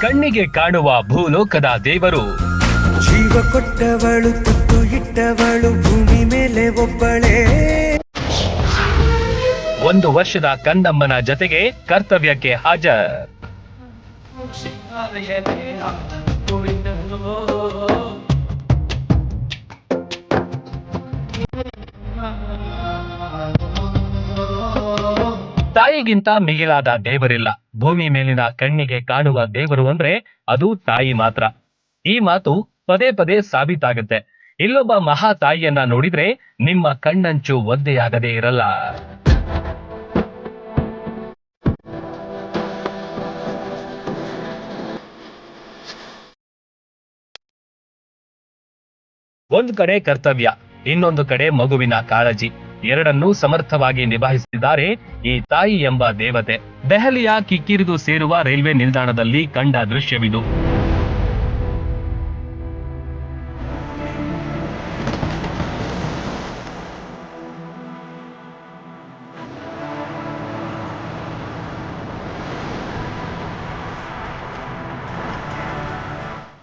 ಕಣ್ಣಿಗೆ ಕಾಣುವ ಭೂಲೋಕದ ದೇವರು. ಜೀವ ಕೊಟ್ಟವಳು ತುತ್ತು ಇಟ್ಟವಳು ಭೂಮಿ ಮೇಲೆ ಒಬ್ಬಳೇ. ಒಂದು ವರ್ಷದ ಕಂದಮ್ಮನ ಜತೆಗೆ ಕರ್ತವ್ಯಕ್ಕೆ ಹಾಜರ್. ತಾಯಿಗಿಂತ ಮಿಗಿಲಾದ ದೇವರಿಲ್ಲ. ಭೂಮಿ ಮೇಲಿನ ಕಣ್ಣಿಗೆ ಕಾಣುವ ದೇವರು ಅಂದ್ರೆ ಅದು ತಾಯಿ ಮಾತ್ರ. ಈ ಮಾತು ಪದೇ ಪದೇ ಸಾಬೀತಾಗುತ್ತೆ. ಇಲ್ಲೊಬ್ಬ ಮಹಾ ತಾಯಿಯನ್ನ ನೋಡಿದ್ರೆ ನಿಮ್ಮ ಕಣ್ಣಂಚು ಒದ್ದೆಯಾಗದೇ ಇರಲ್ಲ. ಒಂದು ಕಡೆ ಕರ್ತವ್ಯ, ಇನ್ನೊಂದು ಕಡೆ ಮಗುವಿನ ಕಾಳಜಿ. ಎರಡನ್ನೂ ಸಮರ್ಥವಾಗಿ ನಿಭಾಯಿಸಿದ್ದಾರೆ ಈ ತಾಯಿ ಎಂಬ ದೇವತೆ. ದೆಹಲಿಯ ಕಿಕ್ಕಿರಿದು ಸೇರುವ ರೈಲ್ವೆ ನಿಲ್ದಾಣದಲ್ಲಿ ಕಂಡ ದೃಶ್ಯವಿದು.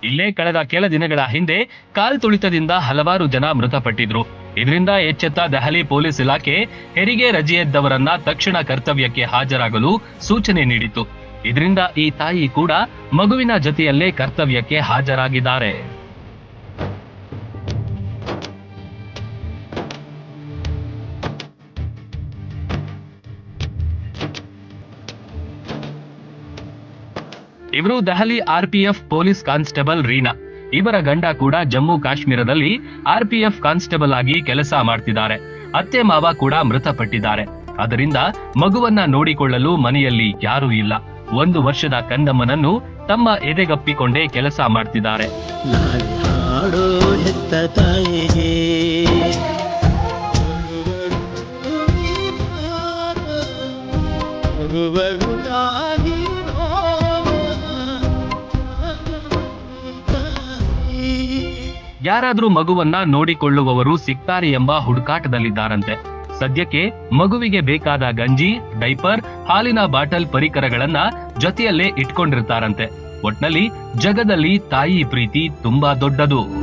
ಇಲ್ಲೇ ಕಳೆದ ಕೆಲ ದಿನಗಳ ಹಿಂದೆ ಕಾಲ್ ತುಳಿತದಿಂದ ಹಲವಾರು ಜನ ಮೃತಪಟ್ಟಿದ್ರು. ಇದರಿಂದ ಎಚ್ಚೆತ್ತ ದೆಹಲಿ ಪೊಲೀಸ್ ಇಲಾಖೆ ಹೆರಿಗೆ ರಜೆಯದ್ದವರನ್ನ ತಕ್ಷಣ ಕರ್ತವ್ಯಕ್ಕೆ ಹಾಜರಾಗಲು ಸೂಚನೆ ನೀಡಿತು ಇದರಿಂದ ಈ ತಾಯಿ ಕೂಡ ಮಗುವಿನ ಜೊತೆಯಲ್ಲೇ ಕರ್ತವ್ಯಕ್ಕೆ ಹಾಜರಾಗಿದ್ದಾರೆ. ಇವರು Delhi RPF police constable Reena. ಇವರ ಗಂಡ ಕೂಡ ಜಮ್ಮು ಕಾಶ್ಮೀರದಲ್ಲಿ ಆರ್ಪಿಎಫ್ ಕಾನ್ಸ್ಟೇಬಲ್ ಆಗಿ ಕೆಲಸ ಮಾಡ್ತಿದ್ದಾರೆ. ಅತ್ತೆ ಮಾವ ಕೂಡ ಮೃತಪಟ್ಟಿದ್ದಾರೆ. ಅದರಿಂದ ಮಗುವನ್ನ ನೋಡಿಕೊಳ್ಳಲು ಮನೆಯಲ್ಲಿ ಯಾರೂ ಇಲ್ಲ. ಒಂದು ವರ್ಷದ ಕಂದಮ್ಮನನ್ನು ತಮ್ಮ ಎದೆಗಪ್ಪಿಕೊಂಡೇ ಕೆಲಸ ಮಾಡ್ತಿದ್ದಾರೆ. ಲಾಲಿ ಯಾರಾದ್ರೂ ಮಗುವನ್ನ ನೋಡಿಕೊಳ್ಳುವವರು ಸಿಗ್ತಾರೆ ಎಂಬ ಹುಡುಕಾಟದಲ್ಲಿದ್ದಾರಂತೆ. ಸದ್ಯಕ್ಕೆ ಮಗುವಿಗೆ ಬೇಕಾದ ಗಂಜಿ, ಡೈಪರ್, ಹಾಲಿನ ಬಾಟಲ್ ಪರಿಕರಗಳನ್ನ ಜೊತೆಯಲ್ಲೇ ಇಟ್ಕೊಂಡಿರ್ತಾರಂತೆ. ಒಟ್ನಲ್ಲಿ ಜಗದಲ್ಲಿ ತಾಯಿ ಪ್ರೀತಿ ತುಂಬಾ ದೊಡ್ಡದು.